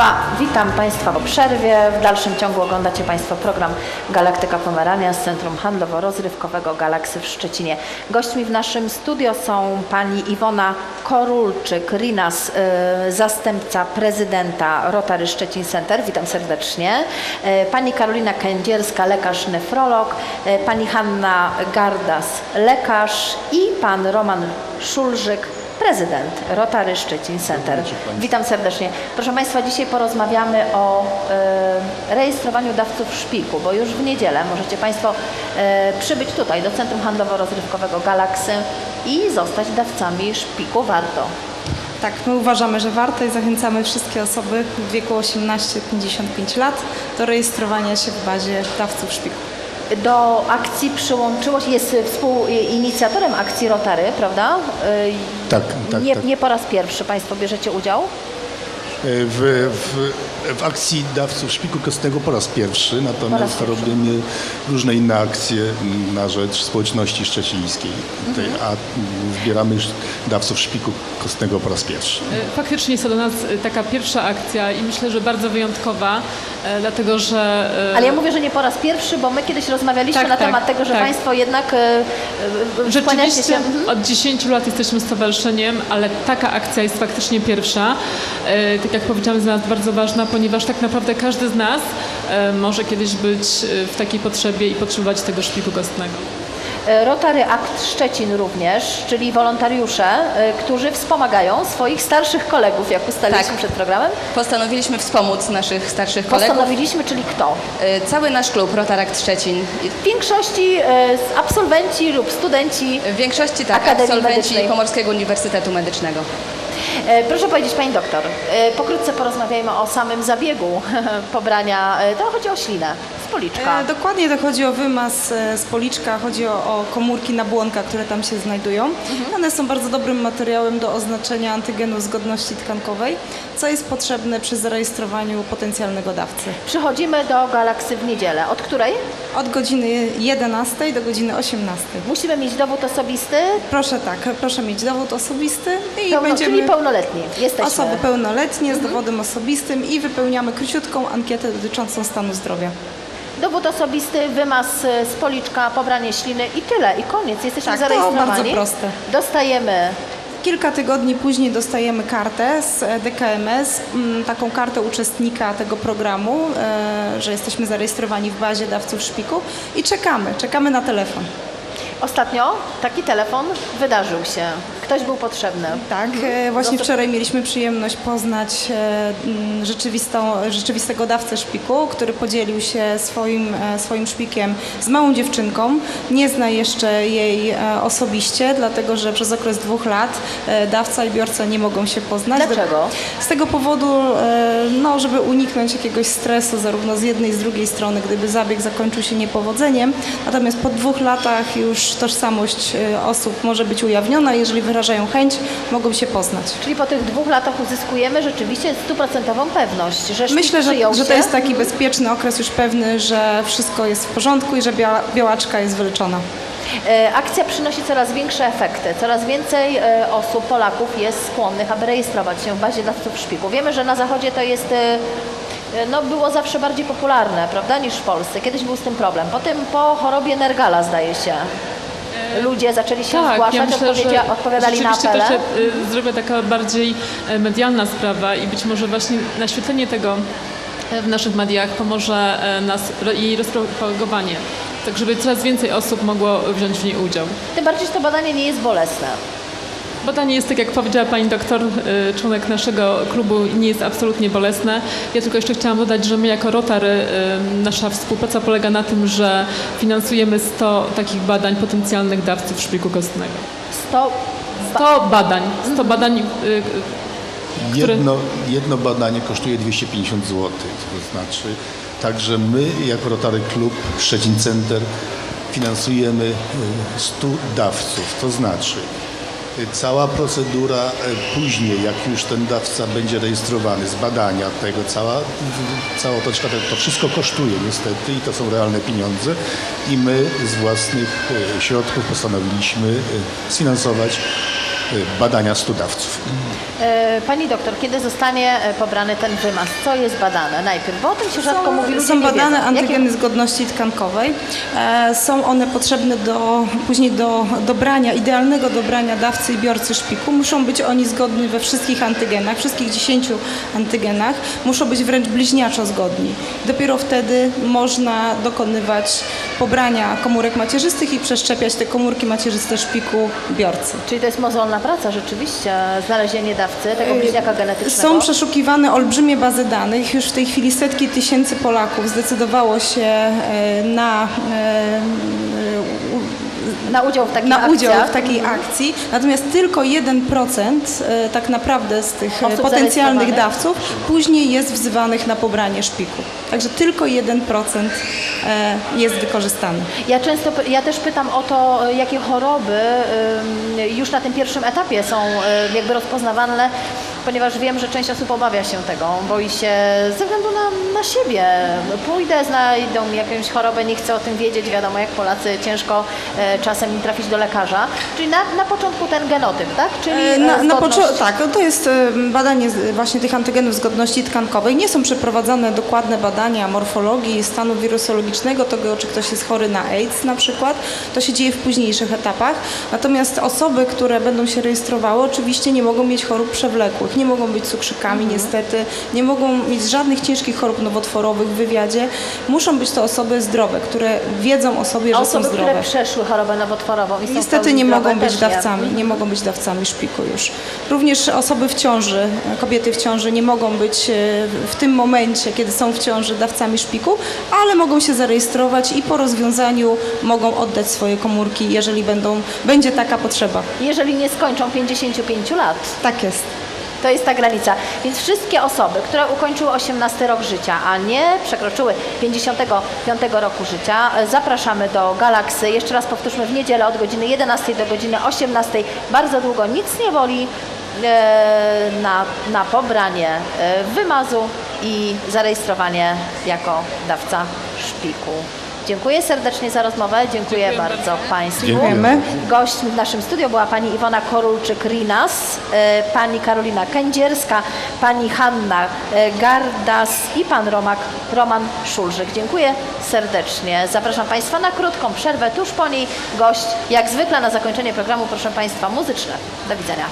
Państwa, witam Państwa po przerwie. W dalszym ciągu oglądacie Państwo program Galaktyka Pomerania z Centrum Handlowo-Rozrywkowego Galaksy w Szczecinie. Gośćmi w naszym studio są pani Iwona Korulczyk, Rinas, y, zastępca prezydenta Rotary Szczecin Center. Witam serdecznie. Y, Pani Karolina Kędzierska, lekarz nefrolog. y, Pani Hanna Gardas, lekarz i pan Roman Szulżyk, prezydent Rotary Szczecin Center. Witam serdecznie. Proszę Państwa, dzisiaj porozmawiamy o e, rejestrowaniu dawców szpiku, bo już w niedzielę możecie Państwo e, przybyć tutaj do Centrum Handlowo-Rozrywkowego Galaksy i zostać dawcami szpiku. Warto. Tak, my uważamy, że warto i zachęcamy wszystkie osoby w wieku 18-55 lat do rejestrowania się w bazie dawców szpiku. Do akcji przyłączyło się, jest współinicjatorem akcji Rotary, prawda? Tak, tak, nie, tak. nie po raz pierwszy Państwo bierzecie udział. W, w, w akcji dawców szpiku kostnego po raz pierwszy, natomiast pierwszy. robimy różne inne akcje na rzecz społeczności szczecińskiej. Mhm. A zbieramy już dawców szpiku kostnego po raz pierwszy. E, Faktycznie jest to dla nas e, taka pierwsza akcja i myślę, że bardzo wyjątkowa, e, dlatego że... Ale ja mówię, że nie po raz pierwszy, bo my kiedyś rozmawialiśmy Tak, na tak, temat tego, że tak. Państwo jednak e, e, skłaniacie się... Rzeczywiście Mhm. od 10 lat jesteśmy stowarzyszeniem, ale taka akcja jest faktycznie pierwsza. Tak jak powiedziałam, jest dla nas bardzo ważna, ponieważ tak naprawdę każdy z nas e, może kiedyś być e, w takiej potrzebie i potrzebować tego szpiku kostnego. E, Rotary Akt Szczecin również, czyli wolontariusze, którzy wspomagają swoich starszych kolegów, jak ustaliliśmy Tak. przed programem. Postanowiliśmy wspomóc naszych starszych kolegów. Postanowiliśmy, czyli kto? Cały nasz klub Rotarakt Szczecin, W większości z absolwenci lub studenci. w większości tak, Akademii absolwenci Medycznej. Pomorskiego Uniwersytetu Medycznego. E, Proszę powiedzieć, Pani doktor, e, pokrótce porozmawiajmy o samym zabiegu pobrania, e, to chodzi o ślinę policzka. E, dokładnie to chodzi o wymaz e, z policzka, chodzi o, o komórki nabłonka, które tam się znajdują. One są bardzo dobrym materiałem do oznaczenia antygenu zgodności tkankowej, co jest potrzebne przy zarejestrowaniu potencjalnego dawcy. Przychodzimy do Galaksy w niedzielę. Od której? Od godziny 11 do godziny 18. Musimy mieć dowód osobisty, Proszę tak, proszę mieć dowód osobisty i pełno, będziemy... czyli pełnoletni. Jesteśmy. Osoby pełnoletnie z dowodem osobistym i wypełniamy króciutką ankietę dotyczącą stanu zdrowia. Dowód osobisty, wymaz e, z policzka, pobranie śliny i tyle, i koniec. Jesteśmy Tak, to zarejestrowani. bardzo proste. Dostajemy Kilka tygodni później dostajemy kartę z e, DKMS, mm, taką kartę uczestnika tego programu, e, że jesteśmy zarejestrowani w bazie dawców szpiku i czekamy, czekamy na telefon. Ostatnio taki telefon wydarzył się. Ktoś był potrzebny. Tak, e, właśnie wczoraj mieliśmy przyjemność poznać e, rzeczywistą, rzeczywistego dawcę szpiku, który podzielił się swoim, e, swoim szpikiem z małą dziewczynką. Nie zna jeszcze jej osobiście, dlatego że przez okres dwóch lat dawca i biorca nie mogą się poznać. Dlaczego? Z tego powodu, no, żeby uniknąć jakiegoś stresu zarówno z jednej i z drugiej strony, gdyby zabieg zakończył się niepowodzeniem. Natomiast po dwóch latach już tożsamość osób może być ujawniona. Jeżeli wyrażają chęć, mogą się poznać. Czyli po tych dwóch latach uzyskujemy rzeczywiście stuprocentową pewność, że Myślę, że, że to jest taki bezpieczny okres już pewny, że wszystko jest w porządku i że biała, białaczka jest wyleczona. E, Akcja przynosi coraz większe efekty. Coraz więcej e, osób, Polaków jest skłonnych, aby rejestrować się w bazie dawców szpiku. Wiemy, że na Zachodzie to jest... e, No, było zawsze bardziej popularne, prawda, niż w Polsce. Kiedyś był z tym problem. Potem po chorobie Nergala, zdaje się, ludzie zaczęli się zgłaszać, odpowiedzia- odpowiadali na apele. to się y, zrobię taka bardziej e, medialna sprawa i być może właśnie naświetlenie tego e, w naszych mediach pomoże e, nas jej rozpropagowanie, tak żeby coraz więcej osób mogło wziąć w niej udział. Tym bardziej, że to badanie nie jest bolesne. Badanie jest, tak jak powiedziała pani doktor, y, członek naszego klubu, nie jest absolutnie bolesne. Ja tylko jeszcze chciałam dodać, że my jako Rotary, y, nasza współpraca polega na tym, że finansujemy 100 takich badań potencjalnych dawców szpiku kostnego. 100 100 badań, 100 badań, y, Które- Jedno, jedno badanie kosztuje 250 zł. To znaczy, także my jako Rotary Klub Szczecin Center finansujemy y, 100 dawców. To znaczy, cała procedura y, później, jak już ten dawca będzie rejestrowany, z badania tego, cała, cała otoczka, to, wszystko kosztuje niestety i to są realne pieniądze. I my z własnych y, środków postanowiliśmy y, sfinansować badania 100 dawców. E, Pani doktor, kiedy zostanie e, pobrany ten wymaz? Co jest badane najpierw? Bo o tym się rzadko mówi, ludzie są nie badane wiedzą. antygeny Jakie- zgodności tkankowej. E, są one potrzebne do, później do dobrania, idealnego dobrania dawcy i biorcy szpiku. Muszą być oni zgodni we wszystkich antygenach, wszystkich 10 antygenach. Muszą być wręcz bliźniaczo zgodni. Dopiero wtedy można dokonywać pobrania komórek macierzystych i przeszczepiać te komórki macierzyste szpiku biorcy. Czyli to jest mozolna praca rzeczywiście, znalezienie dawcy, tego bliźniaka genetycznego. Są przeszukiwane olbrzymie bazy danych. Już w tej chwili setki tysięcy Polaków zdecydowało się e, na, e, na udział w takich na akcjach. udział w takiej akcji. Natomiast tylko 1% e, tak naprawdę z tych e, Osób potencjalnych dawców później jest wzywanych na pobranie szpiku. Także tylko 1% e, jest wykorzystany. Ja często, ja też pytam o to, jakie choroby już na tym pierwszym etapie są jakby rozpoznawalne, ponieważ wiem, że część osób obawia się tego, boi się ze względu na, na siebie. Pójdę, znajdą mi jakąś chorobę, nie chcę o tym wiedzieć, wiadomo jak Polacy ciężko e, czasem im trafić do lekarza. Czyli na, na początku ten genotyp, tak? Czyli E, e, Na, na tak, to jest e, badanie właśnie tych antygenów zgodności tkankowej. Nie są przeprowadzane dokładne badania morfologii, stanu wirusologicznego, tego czy ktoś jest chory na AIDS na przykład. To się dzieje w późniejszych etapach. Natomiast osoby, które będą się rejestrowały, oczywiście nie mogą mieć chorób przewlekłych, nie mogą być cukrzykami niestety, nie mogą mieć żadnych ciężkich chorób nowotworowych w wywiadzie. Muszą być to osoby zdrowe, które wiedzą o sobie, że są osoby, zdrowe. które przeszły chorobę nowotworową i są Niestety nie mogą być też nie. dawcami, nie mogą być dawcami szpiku już. Również osoby w ciąży, kobiety w ciąży nie mogą być e, w tym momencie, kiedy są w ciąży dawcami szpiku, ale mogą się zarejestrować i po rozwiązaniu mogą oddać swoje komórki, jeżeli będą, będzie taka potrzeba. Jeżeli nie skończą 55 lat. Tak jest. To jest ta granica. Więc wszystkie osoby, które ukończyły 18 rok życia, a nie przekroczyły 55 roku życia, zapraszamy do Galaksy. Jeszcze raz powtórzmy, w niedzielę od godziny 11 do godziny 18. Bardzo długo nic nie boli. e, Na, na pobranie e, wymazu i zarejestrowanie jako dawca szpiku. Dziękuję serdecznie za rozmowę. Dziękuję, Dziękuję bardzo. Państwu. Dziękujemy. Gośćmi w naszym studiu była pani Iwona Korulczyk-Rinas, e, pani Karolina Kędzierska, pani Hanna e, Gardas i pan Romak, Roman Szulżyk. Dziękuję serdecznie. Zapraszam Państwa na krótką przerwę. Tuż po niej gość, jak zwykle na zakończenie programu, proszę Państwa, muzyczne. Do widzenia.